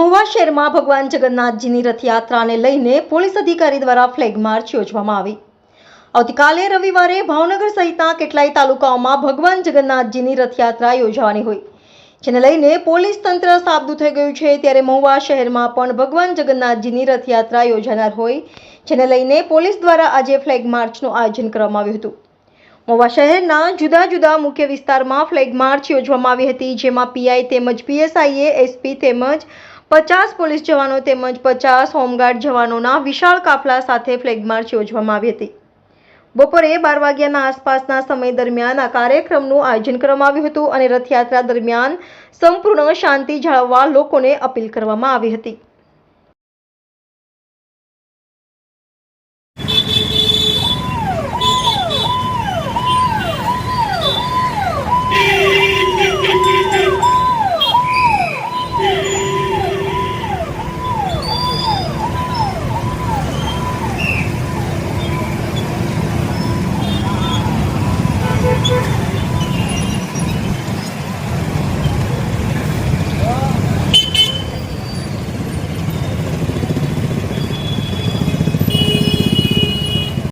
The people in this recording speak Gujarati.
મહુવા શહેરમાં ભગવાન જગન્નાથજીની રથયાત્રાને લઈને પોલીસ અધિકારી દ્વારા ફ્લેગ માર્ચ યોજવામાં આવી. આવતીકાલે રવિવારે ભાવનગર સહિતના કેટલાય તાલુકાઓમાં ભગવાન જગન્નાથજીની રથયાત્રા યોજવાની હોય. જેને લઈને પોલીસ તંત્ર સાબદું થઈ ગયું છે. ત્યારે મહુવા શહેરમાં પણ ભગવાન જગન્નાથજીની રથયાત્રા યોજાનાર હોય, જેને લઈને પોલીસ દ્વારા આજે ફ્લેગ માર્ચનું આયોજન કરવામાં આવ્યું હતું. મહુવા શહેરના જુદા જુદા મુખ્ય વિસ્તારમાં ફ્લેગ માર્ચ યોજવામાં આવી હતી, જેમાં પીઆઈ તેમજ પીએસઆઈએ, એસપી તેમજ પચાસ પોલીસ જવાનો તેમજ પચાસ હોમગાર્ડ જવાનોના વિશાળ કાફલા સાથે ફ્લેગ માર્ચ યોજવામાં આવી હતી. બપોરે બાર વાગ્યાના આસપાસના સમય દરમિયાન આ કાર્યક્રમનું આયોજન કરવામાં આવ્યું હતું અને રથયાત્રા દરમિયાન સંપૂર્ણ શાંતિ જાળવવા લોકોને અપીલ કરવામાં આવી હતી.